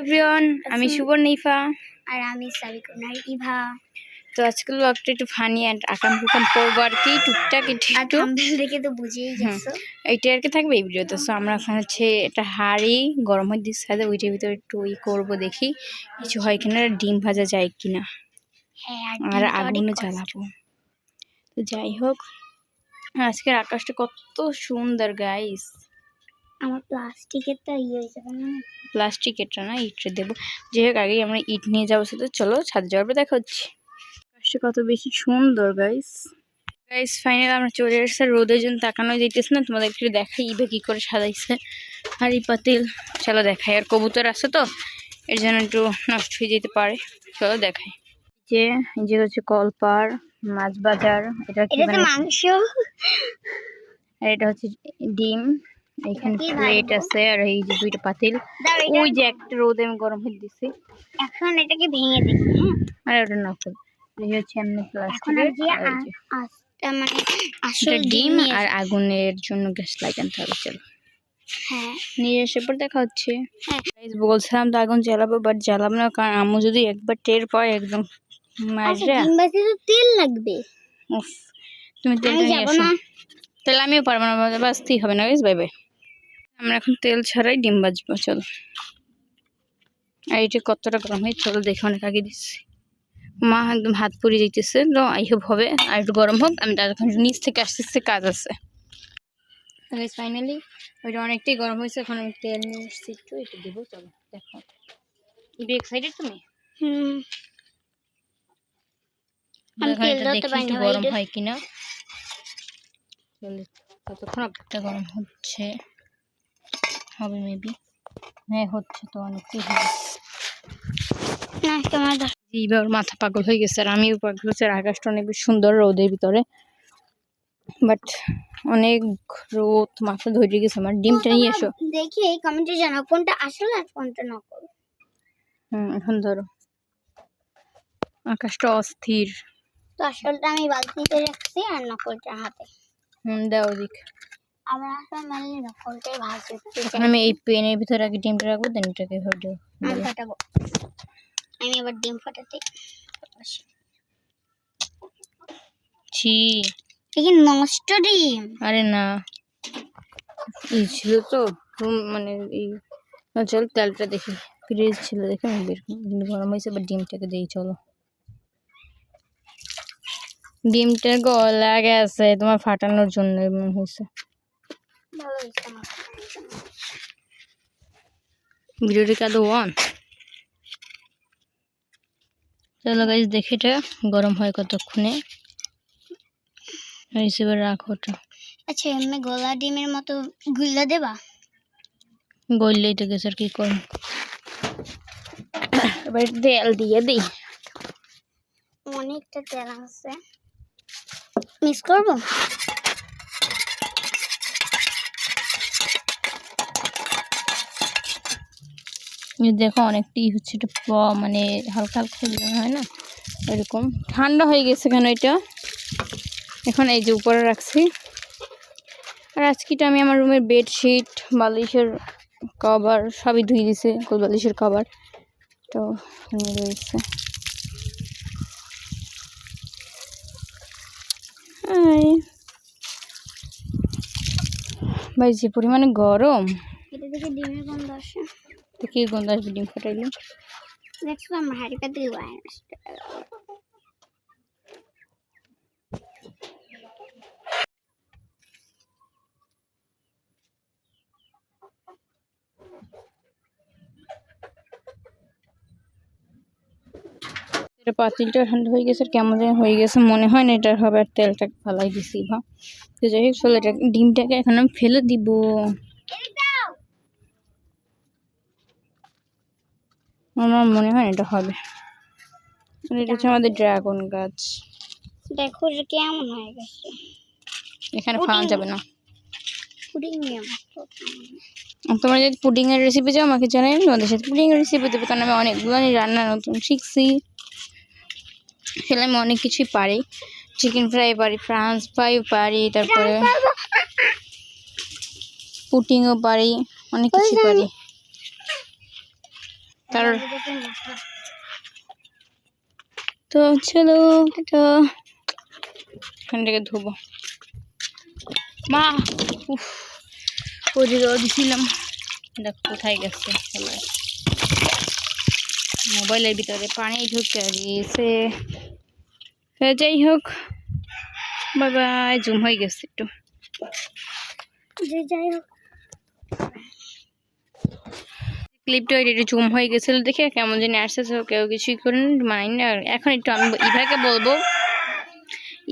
Everyone আমি সুবর্ণিফা আর আমি সাবিকুনার ইভা। তো আজকের ব্লগটা একটু ফানি অ্যান্ড আকাম কুকাম পড়ব আর কি টুকটাক একটু দেখে তো বুঝেই গেছো এইটা আর কি থাকবে এই ভিডিওতে সো আমরা এখন হচ্ছে একটা হাঁড়ি গরম হয়ে দিচ্ছে সাথে ওইটার ভিতরে একটু ই করব দেখি কিছু হয় কিনা ডিম ভাজা যায় কিনা। হ্যাঁ আর অনেক জ্বালাবো। তো যাই হোক আজকের আকাশটা কত সুন্দর গাইস আমার প্লাস্টিকেরটা ইয়ে হয়ে যাবে না? প্লাস্টিক না ইটটা দেবো। যাই হোক আগে আমরা ইট নিয়ে যাব সেটা। চলো ছাদ যাওয়ার পর দেখা হচ্ছে। আকাশটা কত বেশি সুন্দর গাইস গাইস ফাইনাল আমরা চলে এসেছে। রোদের জন্য তাকানো যেতেছে না। তোমাদের একটু দেখাই ইবে কী করে সাজাইছে। আর ই পাতিল। চলো দেখাই। আর কবুতর আছে তো এর জন্য একটু নষ্ট হয়ে যেতে পারে। চলো দেখাই। যে এই যে হচ্ছে কলপার মাছ বাজার এটা কি? মাংস। আর এটা হচ্ছে ডিম। এখানে প্লেট আছে আর এই যে দুইটা পাতিল। ওই যে একটা রোদে আমি গরম হয়ে দিছি। এখন এটাকে ভেঙে দেখি হ্যাঁ। আর ওটা নকল এই হচ্ছে এমনি এখন প্লাস্টিকের মানে আসল ডিম আর আগুনের জন্য গ্যাস আনতে হবে চলো। হ্যাঁ। নিয়ে এসে পর দেখা হচ্ছে। হ্যাঁ। বলছিলাম তো আগুন জ্বালাবো বাট জ্বালাবো না কারণ আম্মু যদি একবার টের পায় একদম আচ্ছা তেল লাগবে। তুমি আমি নিয়ে আসো তাহলে আমিও পারব না বাঁচতেই হবে না বাই বাই আমরা এখন তেল ছাড়াই ডিম বাজবো চলো। আর এটা কতটা গরম হয় চলো দেখে অনেক আগে দিচ্ছি মা একদম হাত পুড়ে যেতেছে তো আই হোপ হবে আর একটু গরম হোক আমি তখন নিচ থেকে আসতেছে কাজ আছে। ফাইনালি ওইটা অনেকটাই গরম হয়েছে এখন আমি তেল নিয়ে এসেছি একটু একটু দেবো চলো দেখো। একটু এক্সাইটেড তুমি? হুম। এখন এটা গরম হয় কিনা। চলো ততক্ষণ একটা গরম হচ্ছে। হবে মেবি হ্যাঁ হচ্ছে তো অনেকটাই হবে। এইবার মাথা পাগল হয়ে গেছে আর আমিও পাগল হচ্ছে আর আকাশটা অনেক সুন্দর রোদের ভিতরে। বাট অনেক রোদ মাথা ধরে গেছে আমার। ডিমটা নিয়ে এসো। দেখি এই কমেন্টে জানাও কোনটা আসল আর কোনটা নকল। হুম এখন ধরো। আকাশটা অস্থির। তো আসলটা আমি বালতিতে রাখছি আর নকলটা হাতে হুম দাও ওদিক। আমি এই পেনের ভিতরে আগে ডিমটা রাখব দেন এটাকে ধরো আমি ফাটাবো। আমি এবার ডিম ফাটাতে ছি। কি নষ্ট ডিম। আরে না। এই ছিল তো মানে এই চল তেলটা দেখি। ফ্রিজ ছিল দেখে আমি বের গরম হয়েছে বা ডিমটাকে দিই চলো। ডিমটার গলা গেছে তোমার ফাটানোর জন্য এমন হয়েছে। ভালো হয়েছে আমার জন্য। ভিডিওটি কাদো অন চলো গাইজ দেখি এটা। গরম হয় কতক্ষণে? হিসেবে রাখো ওটা। আচ্ছা এমনি গোলা ডিমের মতো গুল্লা দেবা? গললেই তো গেছে আর কি করব? এবার তেল দিয়ে দিই। অনেকটা তেল আছে। মিস করব? দেখো অনেকটাই হচ্ছে প- মানে হালকা হালকা হয় না? এরকম। ঠান্ডা হয়ে গেছে কেন এটা? এখন এই যে উপরে রাখছি। আর আজকেটা আমি আমার রুমের বেডশিট, বালিশের কভার, সবই ধুয়ে দিছে বালিশের কভার। তো রয়েছে। ভাই, যে পরিমাণে গরম। এটা ডিমের গন্ধ আসে। তো কি গন্ধ আসবে ডিম ফাটাইলে দেখছ আমার হাড়ি পাতে এটা পাতিলটা ঠান্ডা হয়ে গেছে আর কেমন যেন হয়ে গেছে মনে হয় না এটার হবে আর তেলটা ফালাই দিছি ভা তো যাই হোক চলো এটা ডিমটাকে এখন আমি ফেলে দিব আমার মনে হয় এটা হবে। এটা হচ্ছে আমাদের ড্রাগন গাছ। দেখো যে কেমন হয়ে গেছে। এখানে খাওয়া যাবে না। পুডিং তোমরা যদি পুডিং এর রেসিপি চাও আমাকে জানাই তোমাদের সাথে পুডিং এর রেসিপি দেবো কারণ আমি অনেকগুলো রান্না নতুন শিখছি। আসলে আমি অনেক কিছুই পারি। চিকেন ফ্রাই পারি ফ্রান্স ফ্রাইও পারি তারপরে পুটিংও পারি। অনেক কিছুই পারি। তার? তো চলো এটা এখান থেকে ধোবো। মা উফ ওই রোদ ছিলাম দেখ কোথায় গেছে মোবাইলের ভিতরে পানি ঢুকে দিয়েছে যাই হোক বাবা জুম হয়ে গেছে একটু। যাই হোক। ক্লিপটা একটু জুম হয়ে গেছিল দেখে কেমন জানি আসছে কেউ কিছুই করেন মাইন্ড আর এখন একটু আমি ইভাকে বলব।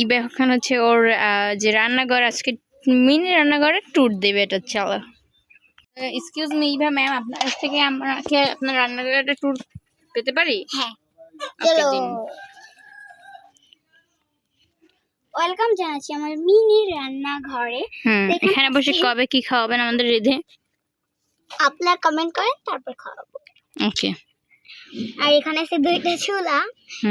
ইভা এখন হচ্ছে ওর যে রান্নাঘর আজকে মিনি রান্নাঘরে ট্যুর দেবে এটা চালা। এক্সকিউজ মি ইভা ম্যাম আপনার কাছ থেকে আমাকে আপনার রান্নাঘরে একটা ট্যুর পেতে পারি? হ্যাঁ। ওয়েলকাম জানাচ্ছি আমার মিনি রান্নাঘরে। এখানে বসে কবে কি খাওয়াবেন আমাদের রেধে? আপনার কমেন্ট করেন তারপর খাওয়াবো। ওকে আর এখানে আছে দুইটা চুলা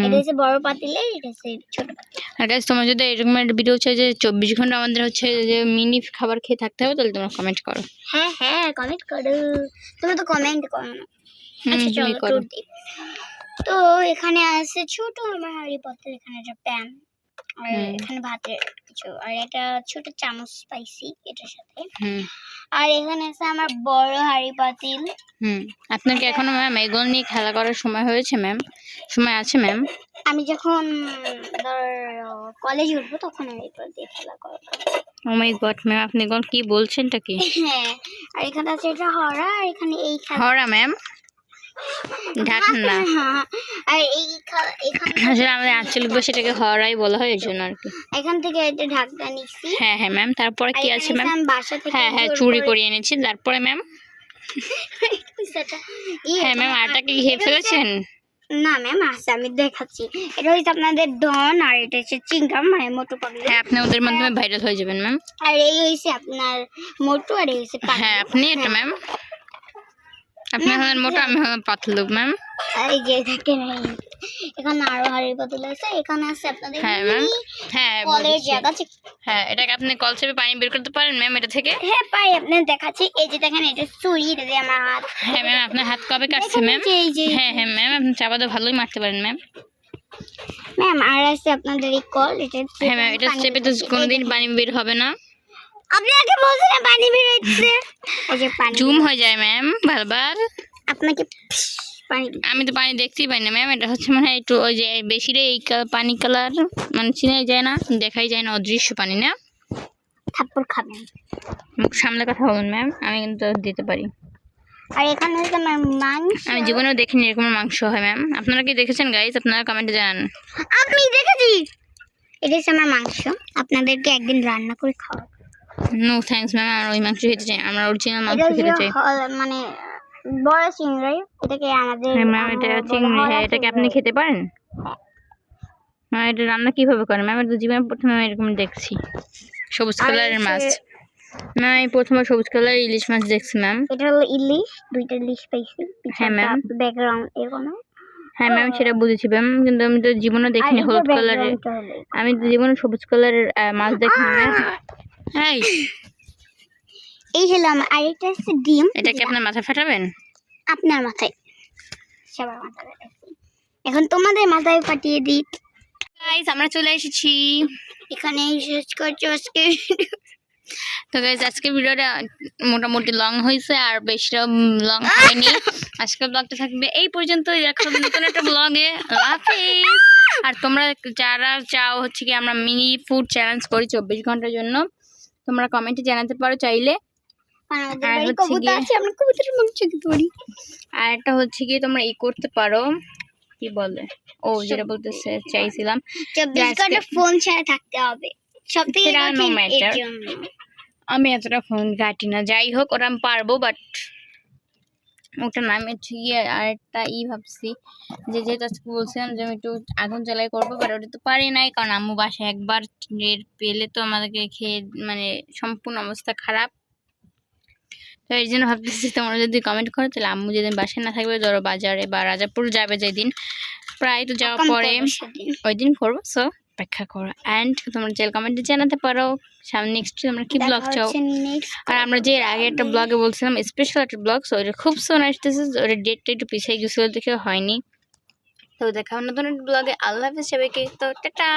এটা হচ্ছে বড় পাতিলে এটা হচ্ছে ছোট পাতিল। আর গাইজ তোমরা যদি এরকম একটা ভিডিও চাই যে চব্বিশ ঘণ্টা আমাদের হচ্ছে যে মিনি খাবার খেয়ে থাকতে হবে তাহলে তোমরা কমেন্ট করো। হ্যাঁ হ্যাঁ কমেন্ট করো। তুমি তো কমেন্ট করো না। আচ্ছা চলো। তো এখানে আছে ছোট আমার হাড়ি পাতিল এখানে একটা প্যান আর এখানে ভাতের কিছু আর এটা ছোট চামচ স্পাইসি এটার সাথে। হুম। আর এখানে আছে আমার বড় হাড়ি পাতিল। হুম। আপনার কি এখনও ম্যাম এগুলো নিয়ে খেলা করার সময় হয়েছে ম্যাম সময় আছে ম্যাম আমি যখন ধর কলেজ উঠবো তখন আমি এরপর দিয়ে খেলা করব। ও মাই গড ম্যাম আপনি এখন কি বলছেনটা কি? হ্যাঁ আর এখানে আছে এটা হরা আর এখানে এই হরা ম্যাম ঢাকান। হ্যাঁ, আসলে আমাদের আঞ্চলিক হরাই বলা হয় এই জন্য আর কি। এখান থেকে এটা ঢাকটা নিচ্ছি। হ্যাঁ হ্যাঁ ম্যাম তারপরে কি আছে ম্যাম বাসা থেকে হ্যাঁ হ্যাঁ চুরি করে- করে এনেছি। তারপরে ম্যাম ইয়ে, হ্যাঁ ম্যাম ফেলেছেন? না ম্যাম আছে আমি দেখাচ্ছি। এটা হচ্ছে আপনাদের ডন আর এটা হচ্ছে চিংগাম মানে মোটু পাগলি। হ্যাঁ আপনি ওদের মাধ্যমে ভাইরাল হয়ে যাবেন ম্যাম আর এই হচ্ছে আপনার মোটু আর এই হচ্ছে হ্যাঁ আপনি এটা ম্যাম আপনি হলেন মোটা আমি হলাম পাতলু ম্যাম এই যে দেখেন এই এখানে আরও হাড়ির পাতিল আছে এখানে আছে আপনাদের হ্যাঁ ম্যাম হ্যাঁ কলের জায়গা আছে। হ্যাঁ এটাকে আপনি কল চেপে পানি বের করতে পারেন ম্যাম এটা থেকে? হ্যাঁ পাই আপনার দেখাচ্ছি। এই যে দেখেন এটা চুরি এটা দিয়ে আমার হাত। হ্যাঁ ম্যাম আপনার হাত কবে কাটছে ম্যাম হ্যাঁ হ্যাঁ ম্যাম আপনি চাপা তো ভালোই মারতে পারেন ম্যাম ম্যাম আর আছে আপনাদের এই কল এটা হ্যাঁ ম্যাম এটা চেপে তো কোনোদিন পানি বের হবে না। আপনি আগে বলছিলেন পানি বের হচ্ছে পানি জুম হয়ে যায় ম্যাম বারবার। আপনাকে পানি আমি তো পানি দেখতেই পাই না ম্যাম এটা হচ্ছে মানে একটু ওই যে বেশি রে এই পানি কালার মানে চিনাই যায় না দেখাই যায় না অদৃশ্য পানি না? থাপ্পড় খাবেন। মুখ সামলে কথা বলুন ম্যাম আমি কিন্তু দিতে পারি। আর এখানে হচ্ছে মাংস আমি জীবনেও দেখিনি এরকম মাংস হয় ম্যাম। আপনারা কি দেখেছেন গাইজ আপনারা কমেন্টে জানান। আমি দেখেছি। এটা হচ্ছে আমার মাংস। আপনাদেরকে একদিন রান্না করে খাওয়াবো। নো থ্যাঙ্কস ম্যাম আমার ওই মাংস খেতে চাই আমরা অরিজিনাল মাংস খেতে চাই মানে বড় চিংড়ি এটাকে আমাদের হ্যাঁ ম্যাম এটা চিংড়ি হ্যাঁ এটাকে আপনি খেতে পারেন? ম্যাম এটা রান্না কীভাবে করেন? ম্যাম এটা জীবনে প্রথমে আমি এরকম দেখছি। সবুজ কালারের মাছ। ম্যাম আমি প্রথমে সবুজ কালার ইলিশ মাছ দেখছি ম্যাম এটা হলো ইলিশ দুইটা ইলিশ পাইছি হ্যাঁ, ম্যাম ব্যাকগ্রাউন্ড এরকম। হ্যাঁ ম্যাম সেটা বুঝেছি ম্যাম কিন্তু আমি তো জীবনে দেখিনি হলুদ কালারের। আমি তো জীবনে সবুজ কালারের মাছ দেখিনি ম্যাম এই। এই হলো আমার আর এটা হচ্ছে ডিম। এটা কি আপনার মাথা ফাটাবেন? আপনার মাথায়। সবার মাথায় এখন তোমাদের মাথায় পাঠিয়ে দিই। গাইস আমরা চলে এসেছি। এখানে শেষ করছি আজকে। তো গাইস আজকে ভিডিওটা মোটামুটি লং হয়েছে আর বেশিটা লং হয়নি। আজকের ব্লগটা থাকবে এই পর্যন্ত দেখা নতুন একটা ব্লগে হাফিজ। আর তোমরা যারা চাও হচ্ছে কি আমরা মিনি ফুড চ্যালেঞ্জ করি চব্বিশ ঘণ্টার জন্য তোমরা কমেন্টে জানাতে পারো চাইলে। আর একটা হচ্ছে গিয়ে- আমরা কবুতরের মাংস খেতে পারি আর একটা হচ্ছে কি তোমরা ই করতে পারো। কি বলে? ও যেটা বলতে চাইছিলাম। ফোন ছাড়া থাকতে হবে। সব থেকে। আমি এতটা ফোন ঘাটি না। যাই হোক ওরা আমি পারব বাট ওটা না আমি হচ্ছে গিয়ে আরেকটা ই ভাবছি যে যেহেতু আজকে বলছিলাম যে আমি একটু আগুন জ্বালাই করব বাট ওটা তো পারি নাই কারণ আম্মু বাসায় একবার পেলে তো আমাদেরকে খেয়ে মানে সম্পূর্ণ অবস্থা খারাপ। তো এই জন্য ভাবতেছি তোমরা যদি কমেন্ট করো তাহলে আম্মু যেদিন বাসায় না থাকবে ধরো বাজারে বা রাজাপুর যাবে যেদিন প্রায় তো যাওয়ার পরে ওই দিন করব সো অপেক্ষা করো। অ্যান্ড তোমরা জেল কমেন্টে জানাতে পারো সামনে নেক্সট তোমরা কি ব্লগ চাও? আর আমরা যে আগে একটা ব্লগে বলছিলাম স্পেশাল একটা ব্লগ সো ওইটা খুব সোন আসতেছে ওটা ডেটটা একটু পিছিয়ে গেছিল দেখে হয়নি। তো দেখা নতুন ব্লগে আল্লাহ হাফিজ সবাইকে। তো টাটা।